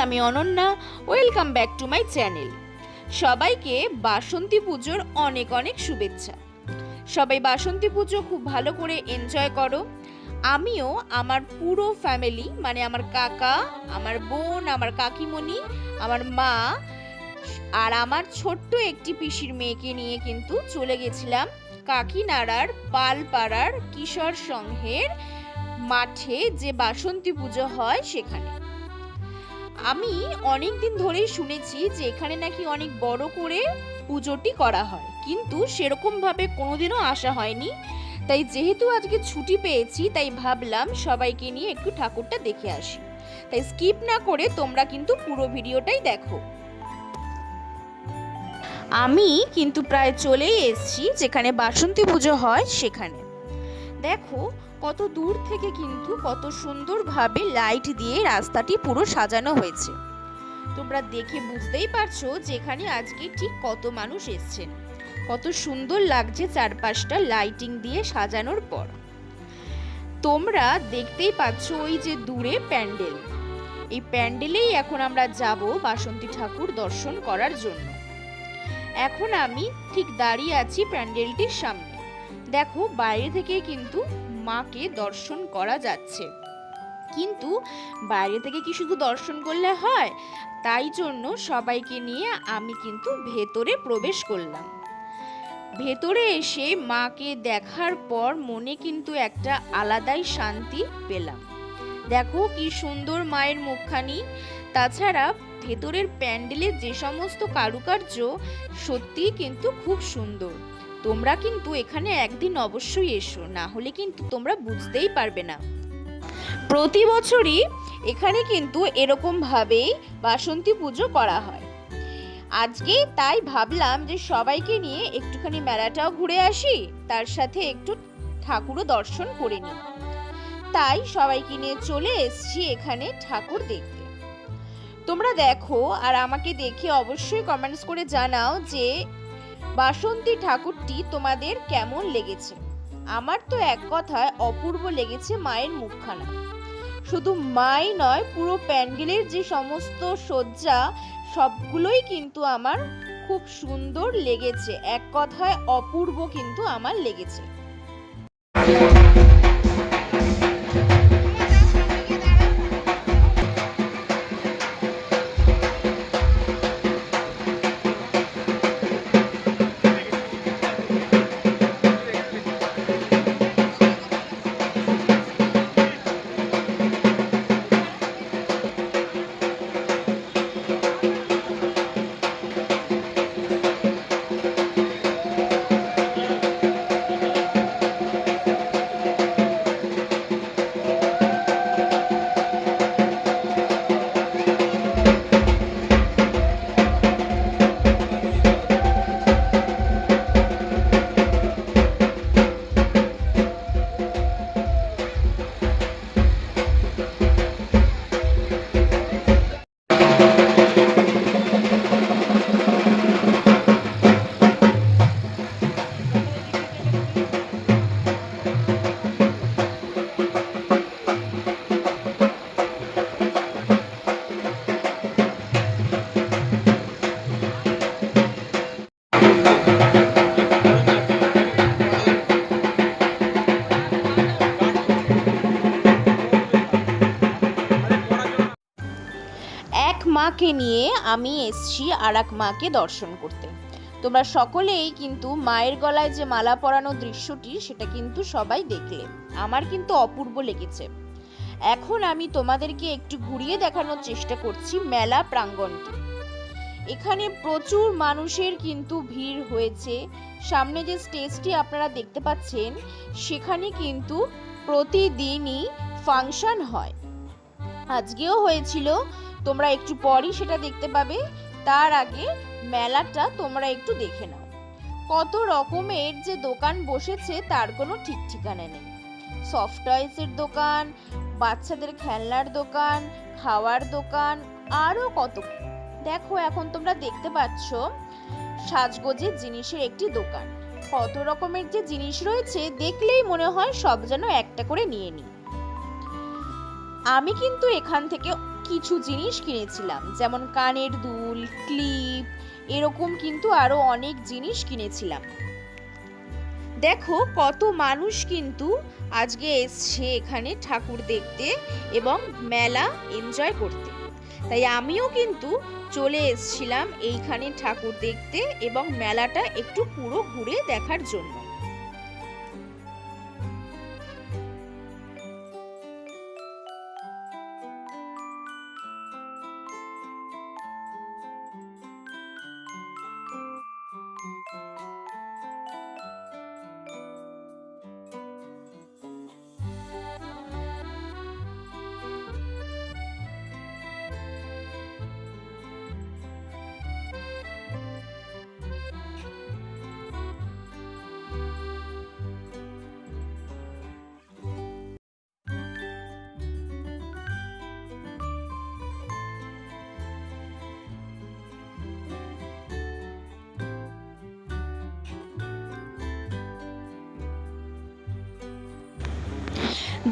আমি Ananya, welcome back to my channel. সবাইকে বাসন্তী পুজোর অনেক অনেক শুভেচ্ছা। সবাই বাসন্তী পুজো খুব ভালো করে এনজয় করো। আমিও আমার পুরো ফ্যামিলি মানে আমার কাকা, আমার বোন, আমার কাকিমণি, আমার মা আর আমার ছোট্ট একটি পিসির মেয়েকে নিয়ে কিন্তু চলে গেছিলাম কাকিনাড়ার পালপাড়ার কিশোর সংঘের মাঠে যে বাসন্তী পুজো হয় সেখানে। আমি অনেক দিন ধরেই শুনেছি যে এখানে নাকি অনেক বড় করে পুজোটি করা হয়। কিন্তু সেরকম ভাবে কোনোদিনও আসা হয়নি। তাই যেহেতু আজকে ছুটি পেয়েছি, তাই ভাবলাম সবাইকে নিয়ে একটু ঠাকুরটা দেখে আসি। তাই স্কিপ না করে তোমরা কিন্তু পুরো ভিডিওটাই দেখো। আমি কিন্তু প্রায় চলেই এসেছি যেখানে বাসন্তী পুজো হয় সেখানে। দেখো কত দূর থেকে কিন্তু কত সুন্দরভাবে লাইট দিয়ে রাস্তাটি পুরো সাজানো হয়েছে। তোমরা দেখে বুঝতেই পারছ যে এখানে আজকে ঠিক কত মানুষ এসছেন। কত সুন্দর লাগছে চারপাশটা লাইটিং দিয়ে সাজানোর পর। তোমরা দেখতেই পাচ্ছ ওই যে দূরে প্যান্ডেল। এই প্যান্ডেলেই এখন আমরা যাব বাসন্তী ঠাকুর দর্শন করার জন্য। এখন আমি ঠিক দাঁড়িয়ে আছি প্যান্ডেলটির সামনে। দেখো বাইরে থেকে কিন্তু মাকে দর্শন করা যাচ্ছে। কিন্তু বাইরে থেকে কি শুধু দর্শন করলে হয়? তাই জন্য সবাইকে নিয়ে আমি কিন্তু ভেতরে প্রবেশ করলাম। ভেতরে এসে মাকে দেখার পর মনে কিন্তু একটা আলাদাই শান্তি পেলাম। দেখো কি সুন্দর মায়ের মুখখানি। তাছাড়া ভেতরের প্যান্ডেলের যে সমস্ত কারুকার্য সত্যি কিন্তু খুব সুন্দর। তোমরা কিন্তু এখানে একদিন অবশ্যই এসো, না হলে কিন্তু তোমরা বুঝতেই পারবে না। প্রতি বছরই এখানে কিন্তু এরকম ভাবেই বাসন্তী পুজো করা হয়। আজকে তাই ভাবলাম যে সবাইকে নিয়ে একটুখানি মেলাটাও ঘুরে আসি, তার সাথে একটু ঠাকুরও দর্শন করে নিই। তাই সবাইকে নিয়ে চলে এসেছি এখানে ঠাকুর দেখতে। তোমরা দেখো আর আমাকে দেখে অবশ্যই কমেন্টস করে জানাও যে বাসন্তী ঠাকুরটি তোমাদের কেমন লেগেছে? আমার তো এক কথায় অপূর্ব লেগেছে মায়ের মুখখানা। শুধু মাই নয়, পুরো প্যান্ডেলের যে সমস্ত সজ্জা সবগুলোই কিন্তু আমার খুব সুন্দর লেগেছে। এক কথায় অপূর্ব কিন্তু আমার লেগেছে। মাকে নিয়ে আমি এসছি আর এক মাকে দর্শন করতে। তোমরা সকলেই কিন্তু মায়ের গলায় যে মালা পরানো দৃশ্যটি, সেটা কিন্তু সবাই দেখলে। আমার কিন্তু অপূর্ব লেগেছে। এখন আমি তোমাদেরকে একটু ঘুরিয়ে দেখানোর চেষ্টা করছি মেলা প্রাঙ্গণটি এখানে প্রচুর মানুষের কিন্তু ভিড় হয়েছে। সামনে যে স্টেজটি আপনারা দেখতে পাচ্ছেন, সেখানে কিন্তু প্রতিদিনই ফাংশন হয়। আজকেও হয়েছিল তোমরা একটু পরই সেটা দেখতে পাবে। তার আগে মেলাটা তোমরা একটু দেখে নাও। কত রকমের যে দোকান বসেছে তার কোনো ঠিক ঠিকানা নেই। সফট টয়েসের দোকান, বাচ্চাদের খেলনার দোকান, খাওয়ার দোকান আরও কত দেখো, এখন তোমরা দেখতে পাচ্ছ সাজগোজের জিনিসের একটি দোকান। কত রকমের যে জিনিস রয়েছে দেখলেই মনে হয় সব যেন একটা করে নিয়ে নিই। আমি কিন্তু এখান থেকে কিছু জিনিস কিনেছিলাম, যেমন কানের দুল, ক্লিপ, এরকম কিন্তু আরও অনেক জিনিস কিনেছিলাম। দেখো কত মানুষ কিন্তু আজকে এসছে এখানে ঠাকুর দেখতে এবং মেলা এনজয় করতে। তাই আমিও কিন্তু চলে এসছিলাম এইখানে ঠাকুর দেখতে এবং মেলাটা একটু পুরো ঘুরে দেখার জন্য।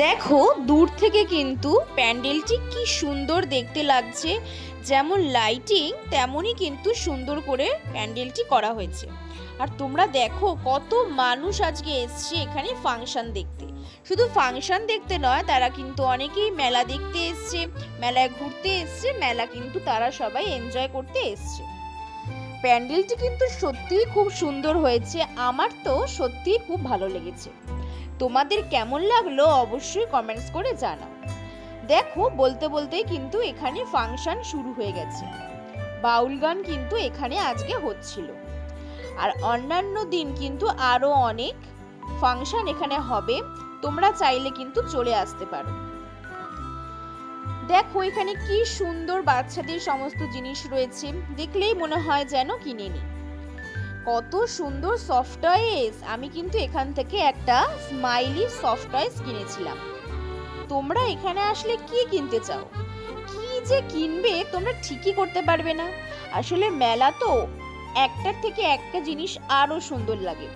দেখো, দূর থেকে কিন্তু প্যান্ডেলটি কি সুন্দর দেখতে লাগছে। যেমন লাইটিং তেমনই কিন্তু সুন্দর করে প্যান্ডেলটি করা হয়েছে। আর তোমরা দেখো, কত মানুষ আজকে এসছে এখানে ফাংশন দেখতে। শুধু ফাংশন দেখতে নয়, তারা কিন্তু অনেকেই মেলা দেখতে এসছে, মেলায় ঘুরতে এসছে, মেলা কিন্তু তারা সবাই এনজয় করতে এসছে। প্যান্ডেলটি কিন্তু সত্যিই খুব সুন্দর হয়েছে। আমার তো সত্যিই খুব ভালো লেগেছে। তোমাদের কেমন লাগল অবশ্যই কমেন্টস করে জানাও। দেখো, বলতে বলতেই কিন্তু এখানে ফাংশন শুরু হয়ে গেছে। বাউল গান কিন্তু এখানে আজকে হচ্ছিল। আর অন্যান্য দিন কিন্তু আরও অনেক ফাংশন এখানে হবে, তোমরা চাইলে কিন্তু চলে আসতে পারো। দেখো, এখানে কি সুন্দর বাচ্চাদের সমস্ত জিনিস রয়েছে, দেখলেই মনে হয় যেন কিনে নিই কত সুন্দর সফট টয়েস আমি কিন্তু এখান থেকে একটা স্মাইলি সফট টয়েস কিনেছিলাম। তোমরা এখানে আসলে কি কিনতে চাও? কি যে কিনবে তোমরা ঠিকই করতে পারবে না। আসলে মেলা তো একটার থেকে একটা জিনিস আরও সুন্দর লাগে।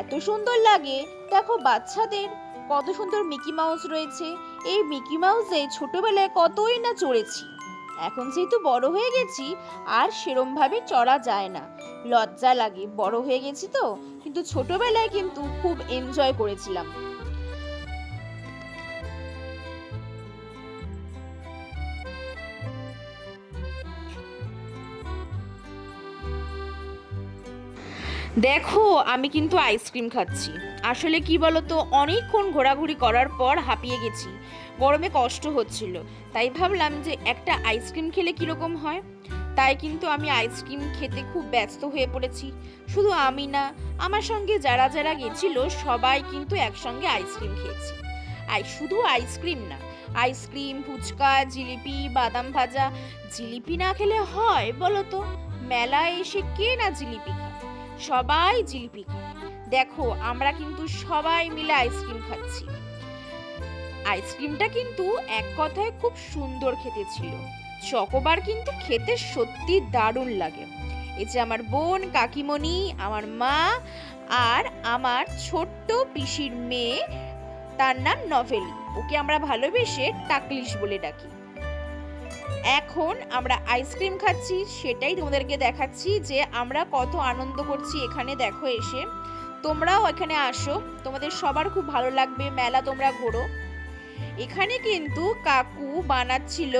এত সুন্দর লাগে, দেখো বাচ্চাদের কত সুন্দর মিকি মাউস রয়েছে। এই মিকি মাউসে ছোটবেলায় কতই না চড়েছি। এখন যেহেতু বড় হয়ে গেছি, আর সেরম ভাবে চড়া যায় না। লজ্জা লাগে, বড় হয়ে গেছি তো, কিন্তু ছোটবেলায় কিন্তু খুব এনজয় করেছিলাম। দেখো, আমি কিন্তু আইসক্রিম খাচ্ছি। আসলে কি বলতো, অনেকক্ষণ ঘোরাঘুরি করার পর হাঁপিয়ে গেছি। গরমে কষ্ট হচ্ছিল। তাই ভাবলাম যে একটা আইসক্রিম খেলে কীরকম হয়? তাই কিন্তু আমি আইসক্রিম খেতে খুব ব্যস্ত হয়ে পড়েছি। শুধু আমি না, আমার সঙ্গে যারা যারা গেছিল সবাই কিন্তু একসঙ্গে আইসক্রিম খেয়েছি। আর শুধু আইসক্রিম না, আইসক্রিম, ফুচকা, জিলিপি, বাদাম ভাজা, জিলিপি না খেলে হয় বলো তো? মেলায় এসে কে না জিলিপি খায়? সবাই জিলিপি খায়। দেখো, আমরা কিন্তু সবাই মিলে আইসক্রিম খাচ্ছি। আইসক্রিমটা কিন্তু এক কথায় খুব সুন্দর খেতে ছিল। চকোবার কিন্তু খেতে সত্যি দারুণ লাগে। এই যে আমার বোন, কাকিমণি, আমার মা আর আমার ছোট্ট পিসির মেয়ে, তার নাম নভেলি। ওকে আমরা ভালোবেসে টাকলিশ বলে ডাকি। এখন আমরা আইসক্রিম খাচ্ছি, সেটাই তোমাদেরকে দেখাচ্ছি যে আমরা কত আনন্দ করছি এখানে, দেখো এসে। তোমরাও এখানে আসো, তোমাদের সবার খুব ভালো লাগবে, মেলা তোমরা ঘোরো। এখানে কিন্তু কাকু বানাচ্ছিল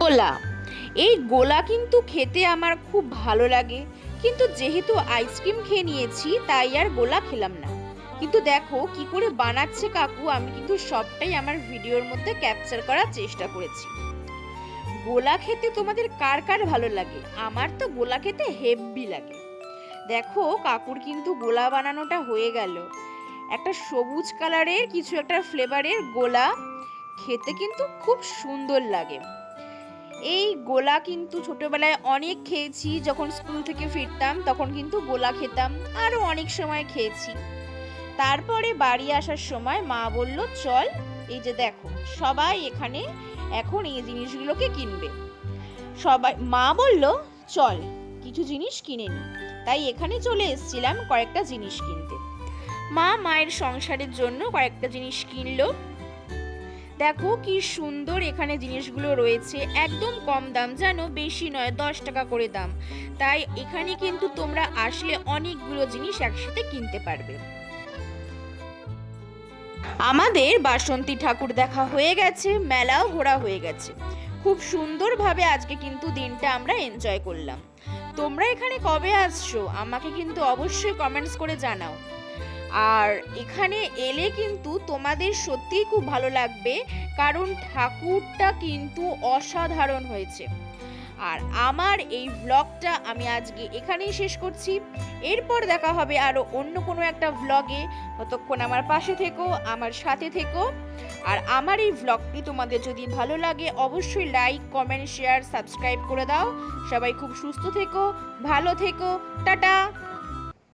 গোলা। এই গোলা কিন্তু খেতে আমার খুব ভালো লাগে। কিন্তু যেহেতু আইসক্রিম খেয়ে নিয়েছি, তাই আর গোলা খেলাম না। কিন্তু দেখো কি করে বানাচ্ছে কাকু, আমি কিন্তু সবটাই আমার ভিডিওর মধ্যে ক্যাপচার করার চেষ্টা করেছি। গোলা খেতে তোমাদের কার কার ভালো লাগে? আমার তো গোলা খেতে হেভি লাগে। দেখো কাকুর কিন্তু গোলা বানানোটা হয়ে গেল। একটা সবুজ কালারের কিছু একটা ফ্লেভারের গোলা খেতে কিন্তু খুব সুন্দর লাগে। এই গোলা কিন্তু ছোটবেলায় অনেক খেয়েছি, যখন স্কুল থেকে ফিরতাম তখন কিন্তু গোলা খেতাম আরও অনেক সময় খেয়েছি। তারপরে বাড়ি আসার সময় মা বলল, চল, এই যে দেখো, সবাই এখানে এখন এই জিনিসগুলোকে কিনবে। সবাই, মা বলল, চল, কিছু জিনিস কিনে নি। তাই এখানে চলে এসেছিলাম কয়েকটা জিনিস কিনতে। মা মায়ের সংসারের জন্য কয়েকটা জিনিস কিনলো। দেখো কি সুন্দর এখানে জিনিসগুলো রয়েছে। একদম কম দাম জানো বেশি নয়, দশ টাকা করে দাম। তাই এখানে কিন্তু তোমরা আসলে অনেকগুলো জিনিস একসাথে কিনতে পারবে। আমাদের বাসন্তী ঠাকুর দেখা হয়ে গেছে, মেলাও ঘোরা হয়ে গেছে। খুব সুন্দরভাবে আজকে কিন্তু দিনটা আমরা এনজয় করলাম। তোমরা এখানে কবে আসছো? আমাকে কিন্তু অবশ্যই কমেন্টস করে জানাও। আর এখানে এলে কিন্তু তোমাদের সত্যিই খুব ভালো লাগবে, কারণ ঠাকুরটা কিন্তু অসাধারণ হয়েছে। আর আমার এই ব্লগটা আমি আজকে এখানেই শেষ করছি। এরপর দেখা হবে আরও অন্য কোনো একটা ব্লগে ততক্ষণ আমার পাশে থেকো, আমার সাথে থেকো। আর আমার এই ব্লগটি তোমাদের যদি ভালো লাগে, অবশ্যই লাইক কমেন্ট শেয়ার সাবস্ক্রাইব করে দাও। সবাই খুব সুস্থ থেকো, ভালো থেকো, টাটা!